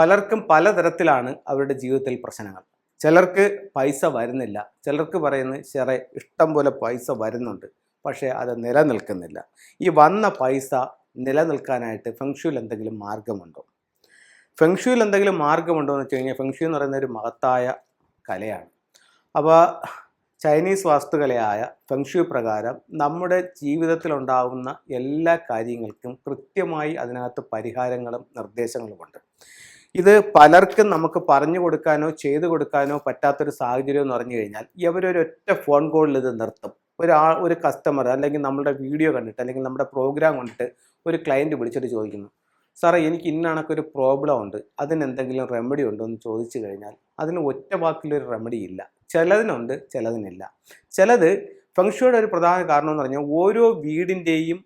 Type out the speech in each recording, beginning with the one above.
പലർക്കും പലതരത്തിലാണ് അവരുടെ ജീവിതത്തിൽ പ്രശ്നങ്ങൾ. ചിലർക്ക് പൈസ വരുന്നില്ല. ചിലർക്ക് പറയുന്നത് ചെറിയ ഇഷ്ടം പോലെ പൈസ വരുന്നുണ്ട് പക്ഷേ അത് നിലനിൽക്കുന്നില്ല. ഈ വന്ന പൈസ നിലനിൽക്കാനായിട്ട് ഫെങ്ഷുവിൽ എന്തെങ്കിലും മാർഗമുണ്ടോ? ഫെങ്ഷുവിൽ എന്തെങ്കിലും മാർഗമുണ്ടോ എന്ന് വെച്ച് കഴിഞ്ഞാൽ ഫെങ്ഷു എന്ന് പറയുന്ന ഒരു മഹത്തായ കലയാണ്. അപ്പോൾ ചൈനീസ് വാസ്തുകലയായ ഫെങ്ഷു പ്രകാരം നമ്മുടെ ജീവിതത്തിലുണ്ടാകുന്ന എല്ലാ കാര്യങ്ങൾക്കും കൃത്യമായി അതിനകത്ത് പരിഹാരങ്ങളും നിർദ്ദേശങ്ങളുമുണ്ട്. ഇത് പലർക്കും നമുക്ക് പറഞ്ഞു കൊടുക്കാനോ ചെയ്തു കൊടുക്കാനോ പറ്റാത്തൊരു സാഹചര്യം എന്ന് പറഞ്ഞു കഴിഞ്ഞാൽ ഇവരൊരൊറ്റ ഫോൺ കോളിൽ ഇത് നിർത്തും. ഒരാൾ ഒരു കസ്റ്റമർ അല്ലെങ്കിൽ നമ്മുടെ വീഡിയോ കണ്ടിട്ട് അല്ലെങ്കിൽ നമ്മുടെ പ്രോഗ്രാം കണ്ടിട്ട് ഒരു ക്ലയന്റ് വിളിച്ചിട്ട് ചോദിക്കുന്നു സാറേ എനിക്ക് ഇന്നണക്ക് ഒരു പ്രോബ്ലം ഉണ്ട്. അതിനെന്തെങ്കിലും റെമഡി ഉണ്ടോ? എന്ന് ചോദിച്ചു കഴിഞ്ഞാൽ അതിന് ഒറ്റ വാക്കിലൊരു റെമഡി ഇല്ല. ചിലതിനുണ്ട് ചിലതിനില്ല. ചിലത് ഫെങ്ഷുയുടെ ഒരു പ്രധാന കാരണം എന്ന് പറഞ്ഞാൽ ഓരോ വീടിന്റെയും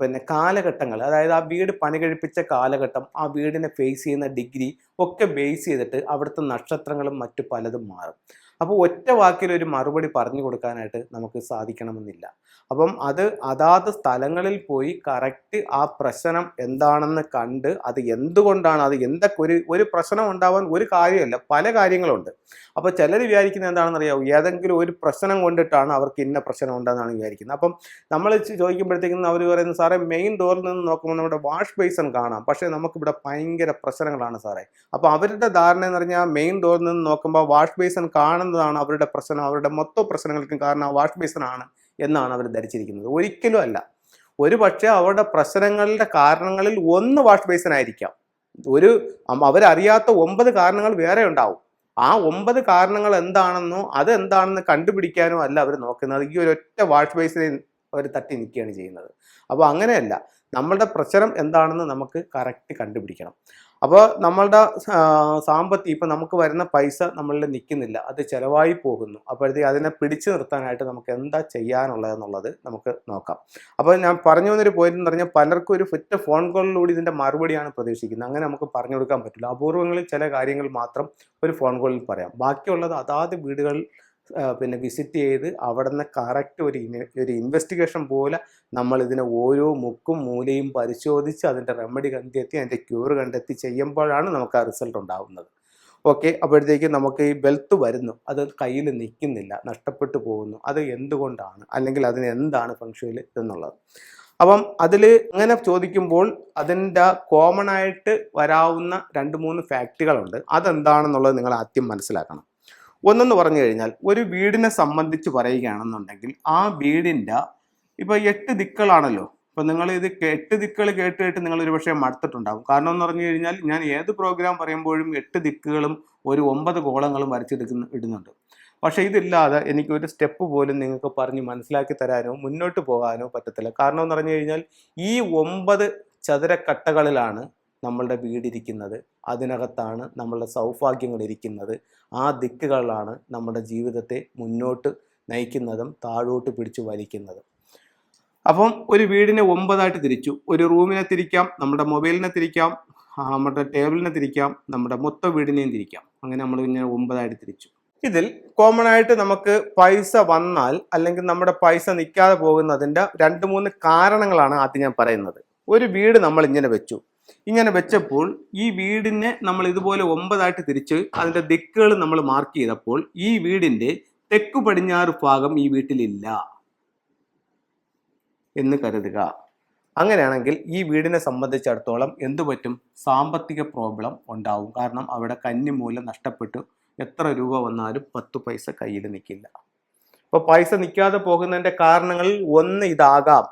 പിന്നെ കാലഘട്ടങ്ങൾ അതായത് ആ വീട് പണി കഴിപ്പിച്ച കാലഘട്ടം ആ വീടിനെ ഫേസ് ചെയ്യുന്ന ഡിഗ്രി ഒക്കെ ബേസ് ചെയ്തിട്ട് അവിടുത്തെ നക്ഷത്രങ്ങളും മറ്റു പലതും മാറും. അപ്പോൾ ഒറ്റ വാക്കിൽ ഒരു മറുപടി പറഞ്ഞു കൊടുക്കാനായിട്ട് നമുക്ക് സാധിക്കണമെന്നില്ല. അപ്പം അത് അതാത് സ്ഥലങ്ങളിൽ പോയി കറക്റ്റ് ആ പ്രശ്നം എന്താണെന്ന് കണ്ട് അത് എന്തുകൊണ്ടാണ് അത് എന്തൊക്കെ ഒരു ഒരു പ്രശ്നം ഉണ്ടാവാൻ ഒരു കാര്യമല്ല പല കാര്യങ്ങളുണ്ട്. അപ്പോൾ ചിലർ വിചാരിക്കുന്നത് എന്താണെന്ന് അറിയാമോ ഏതെങ്കിലും ഒരു പ്രശ്നം കൊണ്ടിട്ടാണ് അവർക്ക് ഇന്ന പ്രശ്നം ഉണ്ടെന്നാണ് വിചാരിക്കുന്നത്. അപ്പം നമ്മൾ ചോദിക്കുമ്പോഴത്തേക്കും അവർ പറയുന്നത് സാറേ മെയിൻ ഡോറിൽ നിന്ന് നോക്കുമ്പോൾ നമ്മുടെ വാഷ് ബേസൺ കാണാം. പക്ഷേ നമുക്കിവിടെ ഭയങ്കര പ്രശ്നങ്ങളാണ് സാറേ. അപ്പോൾ അവരുടെ ധാരണ എന്ന് പറഞ്ഞാൽ മെയിൻ ഡോറിൽ നിന്ന് നോക്കുമ്പോൾ വാഷ് ബേസൺ കാണുന്നതാണ് അവരുടെ പ്രശ്നം അവരുടെ മൊത്തം പ്രശ്നങ്ങൾക്കും കാരണം വാഷ് ബേസിനാണ് എന്നാണ് അവർ ധരിച്ചിരിക്കുന്നത്. ഒരിക്കലും അല്ല. ഒരു പക്ഷേ അവരുടെ പ്രശ്നങ്ങളുടെ കാരണങ്ങളിൽ ഒന്ന് വാഷ് ബേസിനായിരിക്കാം. ഒരു അവരറിയാത്ത ഒമ്പത് കാരണങ്ങൾ വേറെ ഉണ്ടാവും. ആ ഒമ്പത് കാരണങ്ങൾ എന്താണെന്നോ അതെന്താണെന്ന് കണ്ടുപിടിക്കാനോ അല്ല അവർ നോക്കുന്നത്. ഈ ഒരൊറ്റ വാഷ് ബേസിനെ അവർ തട്ടി നിൽക്കുകയാണ് ചെയ്യുന്നത്. അപ്പോൾ അങ്ങനെയല്ല. നമ്മളുടെ പ്രശ്നം എന്താണെന്ന് നമുക്ക് കറക്റ്റ് കണ്ടുപിടിക്കണം. അപ്പോൾ നമ്മളുടെ സാമ്പത്തി ഇപ്പം നമുക്ക് വരുന്ന പൈസ നമ്മളിൽ നിൽക്കുന്നില്ല അത് ചിലവായി പോകുന്നു. അപ്പോഴത്തേക്ക് അതിനെ പിടിച്ചു നിർത്താനായിട്ട് നമുക്ക് എന്താ ചെയ്യാനുള്ളതെന്നുള്ളത് നമുക്ക് നോക്കാം. അപ്പോൾ ഞാൻ പറഞ്ഞു വന്നൊരു പോയിന്റ് എന്ന് പറഞ്ഞാൽ പലർക്കും ഒരു ഒറ്റ ഫോൺ കോളിലൂടെ ഇതിന്റെ മറുപടിയാണ് പ്രതീക്ഷിക്കുന്നത്. അങ്ങനെ നമുക്ക് പറഞ്ഞു കൊടുക്കാൻ പറ്റില്ല. അപൂർവങ്ങളിൽ ചില കാര്യങ്ങൾ മാത്രം ഒരു ഫോൺ കോളിൽ പറയാം. ബാക്കിയുള്ളത് അതാത് വീടുകളിൽ പിന്നെ വിസിറ്റ് ചെയ്ത് അവിടെ നിന്ന് കറക്റ്റ് ഒരു ഒരു ഇൻവെസ്റ്റിഗേഷൻ പോലെ നമ്മൾ ഇതിനെ ഓരോ മുക്കും മൂലയും പരിശോധിച്ച് അതിന്റെ റെമഡി കണ്ടെത്തി അതിന്റെ ക്യൂർ കണ്ടെത്തി ചെയ്യുമ്പോഴാണ് നമുക്ക് ആ റിസൾട്ട് ഉണ്ടാകുന്നത് ഓക്കെ അപ്പോഴത്തേക്ക് നമുക്ക് ഈ വെൽത്ത് വരുന്നു. അത് കയ്യിൽ നിൽക്കുന്നില്ല നഷ്ടപ്പെട്ടു പോകുന്നു. അത് എന്തുകൊണ്ടാണ്? അല്ലെങ്കിൽ അതിന് എന്താണ് ഫംഗ്ഷനിൽ എന്നുള്ളത്? അപ്പം അതിൽ അങ്ങനെ ചോദിക്കുമ്പോൾ അതിന്റെ കോമൺ ആയിട്ട് വരാവുന്ന രണ്ട് മൂന്ന് ഫാക്റ്റുകളുണ്ട് അതെന്താണെന്നുള്ളത് നിങ്ങൾ ആദ്യം മനസ്സിലാക്കണം. ഒന്നെന്ന് പറഞ്ഞു കഴിഞ്ഞാൽ ഒരു വീടിനെ സംബന്ധിച്ച് പറയുകയാണെന്നുണ്ടെങ്കിൽ ആ വീടിന്റെ ഇപ്പോൾ എട്ട് ദിക്കളാണല്ലോ ഇപ്പം നിങ്ങൾ ഇത് എട്ട് ദിക്കുകൾ കേട്ട് കേട്ട് നിങ്ങൾ ഒരു പക്ഷേ മടുത്തിട്ടുണ്ടാകും കാരണം എന്ന് പറഞ്ഞു കഴിഞ്ഞാൽ ഞാൻ ഏത് പ്രോഗ്രാം പറയുമ്പോഴും എട്ട് ദിക്കുകളും ഒരു ഒമ്പത് കോളങ്ങളും വരച്ചെടുക്കുന്ന ഇടുന്നുണ്ട്. പക്ഷേ ഇതില്ലാതെ എനിക്ക് ഒരു സ്റ്റെപ്പ് പോലും നിങ്ങൾക്ക് പറഞ്ഞ് മനസ്സിലാക്കി തരാനോ മുന്നോട്ട് പോകാനോ പറ്റത്തില്ല. കാരണം എന്ന് പറഞ്ഞു കഴിഞ്ഞാൽ ഈ ഒമ്പത് ചതുരക്കട്ടകളിലാണ് നമ്മളുടെ വീടിരിക്കുന്നത്. അതിനകത്താണ് നമ്മളുടെ സൗഭാഗ്യങ്ങൾ ഇരിക്കുന്നത്. ആ ദിക്കുകളാണ് നമ്മുടെ ജീവിതത്തെ മുന്നോട്ട് നയിക്കുന്നതും താഴോട്ട് പിടിച്ചു വലിക്കുന്നതും. അപ്പം ഒരു വീടിനെ ഒമ്പതായിട്ട് തിരിച്ചു. ഒരു റൂമിനെ തിരിക്കാം നമ്മുടെ മൊബൈലിനെ തിരിക്കാം നമ്മുടെ ടേബിളിനെ തിരിക്കാം നമ്മുടെ മൊത്തം വീടിനെയും തിരിക്കാം. അങ്ങനെ നമ്മൾ ഇങ്ങനെ ഒമ്പതായിട്ട് തിരിച്ചു. ഇതിൽ കോമൺ ആയിട്ട് നമുക്ക് പൈസ വന്നാൽ അല്ലെങ്കിൽ നമ്മുടെ പൈസ നിൽക്കാതെ പോകുന്നതിന്റെ രണ്ട് മൂന്ന് കാരണങ്ങളാണ് ആദ്യം ഞാൻ പറയുന്നത്. ഒരു വീട് നമ്മൾ ഇങ്ങനെ വെച്ചു. ഇങ്ങനെ വെച്ചപ്പോൾ ഈ വീടിനെ നമ്മൾ ഇതുപോലെ ഒമ്പതായിട്ട് തിരിച്ച് അതിന്റെ ദിക്കുകൾ നമ്മൾ മാർക്ക് ചെയ്തപ്പോൾ ഈ വീടിന്റെ തെക്കു പടിഞ്ഞാറ് ഭാഗം ഈ വീട്ടിലില്ല എന്ന് കരുതുക. അങ്ങനെയാണെങ്കിൽ ഈ വീടിനെ സംബന്ധിച്ചിടത്തോളം എന്തു പറ്റും? സാമ്പത്തിക പ്രോബ്ലം ഉണ്ടാവും. കാരണം അവിടെ കന്നി മൂലം നഷ്ടപ്പെട്ടു. എത്ര രൂപ വന്നാലും പത്ത് പൈസ കയ്യിൽ നിൽക്കില്ല. അപ്പോൾ പൈസ നിൽക്കാതെ പോകുന്നതിന്റെ കാരണങ്ങളിൽ ഒന്ന് ഇതാകാം.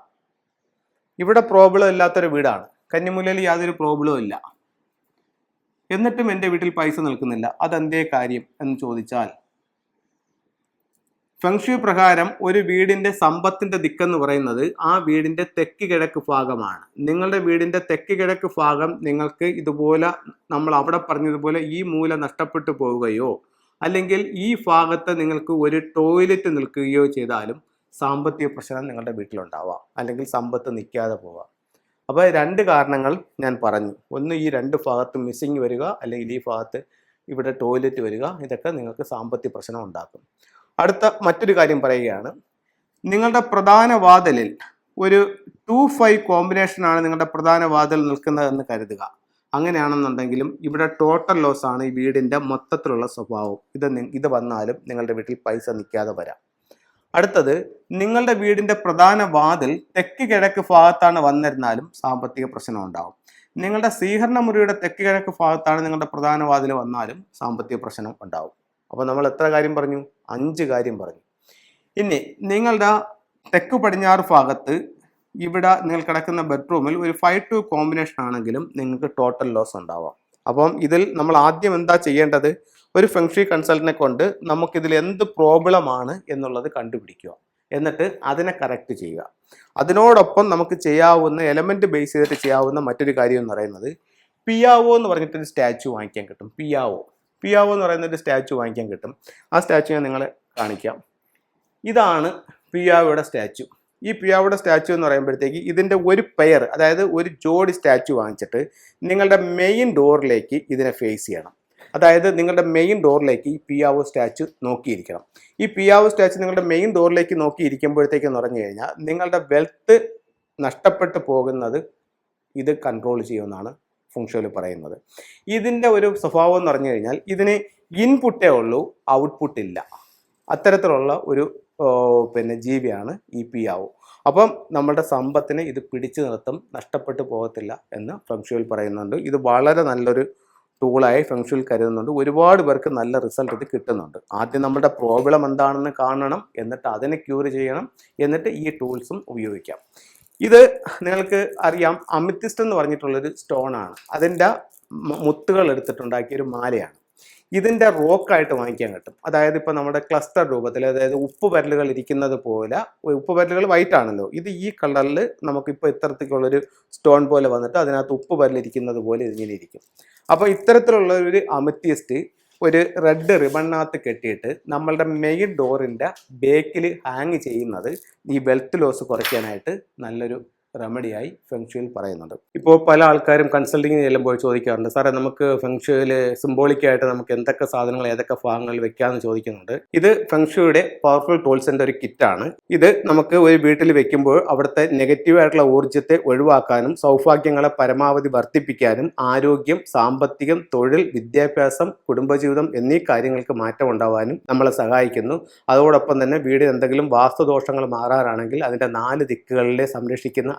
ഇവിടെ പ്രോബ്ലം ഇല്ലാത്തൊരു വീടാണ്. കന്നിമൂലയിൽ യാതൊരു പ്രോബ്ലവും ഇല്ല. എന്നിട്ടും എന്റെ വീട്ടിൽ പൈസ നിൽക്കുന്നില്ല. അതെന്തേ കാര്യം എന്ന് ചോദിച്ചാൽ ഫെങ്ഷു പ്രകാരം ഒരു വീടിന്റെ സമ്പത്തിന്റെ ദിക്കെന്ന് പറയുന്നത് ആ വീടിന്റെ തെക്ക് കിഴക്ക് ഭാഗമാണ്. നിങ്ങളുടെ വീടിന്റെ തെക്ക് കിഴക്ക് ഭാഗം നിങ്ങൾക്ക് ഇതുപോലെ നമ്മൾ അവിടെ പറഞ്ഞതുപോലെ ഈ മൂല നഷ്ടപ്പെട്ടു പോവുകയോ അല്ലെങ്കിൽ ഈ ഭാഗത്ത് നിങ്ങൾക്ക് ഒരു ടോയ്ലറ്റ് നിൽക്കുകയോ ചെയ്താലും സാമ്പത്തിക പ്രശ്നം നിങ്ങളുടെ വീട്ടിലുണ്ടാവാം. അല്ലെങ്കിൽ സമ്പത്ത് നിൽക്കാതെ പോവാം. അപ്പോൾ രണ്ട് കാരണങ്ങൾ ഞാൻ പറഞ്ഞു. ഒന്ന് ഈ രണ്ട് ഭാഗത്ത് മിസ്സിങ് വരിക അല്ലെങ്കിൽ ഈ ഭാഗത്ത് ഇവിടെ ടോയ്ലറ്റ് വരിക ഇതൊക്കെ നിങ്ങൾക്ക് സാമ്പത്തിക പ്രശ്നം ഉണ്ടാക്കും. അടുത്ത മറ്റൊരു കാര്യം പറയുകയാണ് നിങ്ങളുടെ പ്രധാന വാതിലിൽ ഒരു ടു ഫൈവ് കോമ്പിനേഷനാണ് നിങ്ങളുടെ പ്രധാന വാതിൽ നിൽക്കുന്നതെന്ന് കരുതുക. അങ്ങനെയാണെന്നുണ്ടെങ്കിലും ഇവിടെ ടോട്ടൽ ലോസ് ആണ് ഈ വീടിന്റെ മൊത്തത്തിലുള്ള സ്വഭാവം. ഇത് ഇത് വന്നാലും നിങ്ങളുടെ വീട്ടിൽ പൈസ നിൽക്കാതെ വരാം. അടുത്തത് നിങ്ങളുടെ വീടിന്റെ പ്രധാന വാതിൽ തെക്ക് കിഴക്ക് ഭാഗത്താണ് വന്നിരുന്നാലും സാമ്പത്തിക പ്രശ്നം ഉണ്ടാകും നിങ്ങളുടെ സ്വീകരണ മുറിയുടെ തെക്ക് കിഴക്ക് ഭാഗത്താണ് നിങ്ങളുടെ പ്രധാന വാതിൽ വന്നാലും സാമ്പത്തിക പ്രശ്നം ഉണ്ടാവും. അപ്പോൾ നമ്മൾ എത്ര കാര്യം പറഞ്ഞു? അഞ്ച് കാര്യം പറഞ്ഞു. ഇനി നിങ്ങളുടെ തെക്ക് പടിഞ്ഞാറ് ഭാഗത്ത് ഇവിടെ നിങ്ങൾ കിടക്കുന്ന ബെഡ്റൂമിൽ ഒരു ഫൈവ് ടു കോമ്പിനേഷൻ ആണെങ്കിലും നിങ്ങൾക്ക് ടോട്ടൽ ലോസ് ഉണ്ടാവാം. അപ്പം ഇതിൽ നമ്മൾ ആദ്യം എന്താ ചെയ്യേണ്ടത്? ഒരു ഫെങ്ഷി കൺസൾട്ടിനെ കൊണ്ട് നമുക്കിതിൽ എന്ത് പ്രോബ്ലമാണ് എന്നുള്ളത് കണ്ടുപിടിക്കുക. എന്നിട്ട് അതിനെ കറക്റ്റ് ചെയ്യുക. അതിനോടൊപ്പം നമുക്ക് ചെയ്യാവുന്ന എലമെന്റ് ബേസ് ചെയ്തിട്ട് ചെയ്യാവുന്ന മറ്റൊരു കാര്യം എന്ന് പറയുന്നത് പിയാവോ എന്ന് പറഞ്ഞിട്ടൊരു സ്റ്റാച്ചു വാങ്ങിക്കാൻ കിട്ടും. പിയാവോ. പിയാവോ എന്ന് പറയുന്ന സ്റ്റാച്ചു വാങ്ങിക്കാൻ കിട്ടും. ആ സ്റ്റാച്ചു ഞാൻ നിങ്ങളെ കാണിക്കാം. ഇതാണ് പിയാവോയുടെ സ്റ്റാച്ചു ഈ പിയാവോയുടെ സ്റ്റാച്ചു എന്ന് പറയുമ്പോഴത്തേക്ക് ഇതിന്റെ ഒരു പെയർ അതായത് ഒരു ജോഡി സ്റ്റാച്ചു വാങ്ങിച്ചിട്ട് നിങ്ങളുടെ മെയിൻ ഡോറിലേക്ക് ഇതിനെ ഫേസ് ചെയ്യണം. അതായത് നിങ്ങളുടെ മെയിൻ ഡോറിലേക്ക് ഈ പിയാവോ സ്റ്റാച്ചു നോക്കിയിരിക്കണം. ഈ പിയാവോ സ്റ്റാച്ചു നിങ്ങളുടെ മെയിൻ ഡോറിലേക്ക് നോക്കിയിരിക്കുമ്പോഴത്തേക്ക് എന്ന് പറഞ്ഞു കഴിഞ്ഞാൽ നിങ്ങളുടെ വെൽത്ത് നഷ്ടപ്പെട്ടു പോകുന്നത് ഇത് കൺട്രോൾ ചെയ്യുമെന്നാണ് ഫുങ്ഷോയിൽ പറയുന്നത്. ഇതിന്റെ ഒരു സ്വഭാവം എന്ന് പറഞ്ഞു കഴിഞ്ഞാൽ ഇതിന് ഇൻപുട്ടേ ഉള്ളൂ ഔട്ട്പുട്ട് ഇല്ല. അത്തരത്തിലുള്ള ഒരു പിന്നെ ജീവിയാണ് ഇ പി ആവു അപ്പം നമ്മളുടെ സമ്പത്തിനെ ഇത് പിടിച്ചു നിർത്തും നഷ്ടപ്പെട്ടു പോകത്തില്ല എന്ന് ഫെങ്ഷുവിൽ പറയുന്നുണ്ട്. ഇത് വളരെ നല്ലൊരു ടൂളായി ഫെങ്ഷുൽ കരുതുന്നുണ്ട്. ഒരുപാട് പേർക്ക് നല്ല റിസൾട്ട് ഇത് കിട്ടുന്നുണ്ട്. ആദ്യം നമ്മുടെ പ്രോബ്ലം എന്താണെന്ന് കാണണം എന്നിട്ട് അതിനെ ക്യൂർ ചെയ്യണം എന്നിട്ട് ഈ ടൂൾസും ഉപയോഗിക്കാം. ഇത് നിങ്ങൾക്ക് അറിയാം അമിത്തിസ്റ്റ് എന്ന് പറഞ്ഞിട്ടുള്ളൊരു സ്റ്റോൺ ആണ്. അതിന്റെ മുത്തുകൾ എടുത്തിട്ടുണ്ടാക്കിയ ഒരു മാലയാണ്. ഇതിന്റെ റോക്കായിട്ട് വാങ്ങിക്കാൻ കിട്ടും. അതായത് ഇപ്പോൾ നമ്മുടെ ക്ലസ്റ്റർ രൂപത്തിൽ അതായത് ഉപ്പ് പരലുകൾ ഇരിക്കുന്നത് പോലെ ഉപ്പ് പരലുകൾ വൈറ്റ് ആണല്ലോ. ഇത് ഈ കളറിൽ നമുക്കിപ്പോൾ ഇത്തരത്തിലുള്ളൊരു സ്റ്റോൺ പോലെ വന്നിട്ട് അതിനകത്ത് ഉപ്പ് പരലിരിക്കുന്നത് പോലെ ഇതിങ്ങനെ ഇരിക്കും. അപ്പോൾ ഇത്തരത്തിലുള്ള ഒരു അമിത്യസ്റ്റ് ഒരു റെഡ് റിബണിനകത്ത് കെട്ടിയിട്ട് നമ്മളുടെ മെയിൻ ഡോറിന്റെ ബേക്കിൽ ഹാങ് ചെയ്യുന്നത് ഈ വെൽത്ത് ലോസ് കുറയ്ക്കാനായിട്ട് നല്ലൊരു റെമഡിയായി ഫെങ്ഷുവിൽ പറയുന്നുണ്ട് ഇപ്പോൾ പല ആൾക്കാരും കൺസൾട്ടിങ്ങിന് ചെല്ലുമ്പോൾ ചോദിക്കാറുണ്ട് സാറേ നമുക്ക് ഫെങ്ഷുവിൽ സിംബോളിക്കായിട്ട് നമുക്ക് എന്തൊക്കെ സാധനങ്ങൾ ഏതൊക്കെ ഭാഗങ്ങളിൽ വെക്കാമെന്ന് ചോദിക്കുന്നുണ്ട്. ഇത് ഫെങ്ഷുയുടെ പവർഫുൾ ടൂൾസിന്റെ ഒരു കിറ്റാണ് ഇത് നമുക്ക് ഒരു വീട്ടിൽ വെക്കുമ്പോൾ അവിടുത്തെ നെഗറ്റീവായിട്ടുള്ള ഊർജത്തെ ഒഴിവാക്കാനും സൗഭാഗ്യങ്ങളെ പരമാവധി വർദ്ധിപ്പിക്കാനും ആരോഗ്യം സാമ്പത്തികം തൊഴിൽ വിദ്യാഭ്യാസം കുടുംബജീവിതം എന്നീ കാര്യങ്ങൾക്ക് മാറ്റം ഉണ്ടാവാനും നമ്മളെ സഹായിക്കുന്നു. അതോടൊപ്പം തന്നെ വീടിന് എന്തെങ്കിലും വാസ്തുദോഷങ്ങൾ മാറാറാണെങ്കിൽ അതിന്റെ നാല് ദിക്കുകളിലെ സംരക്ഷിക്കുന്ന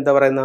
എന്താ പറയുന്ന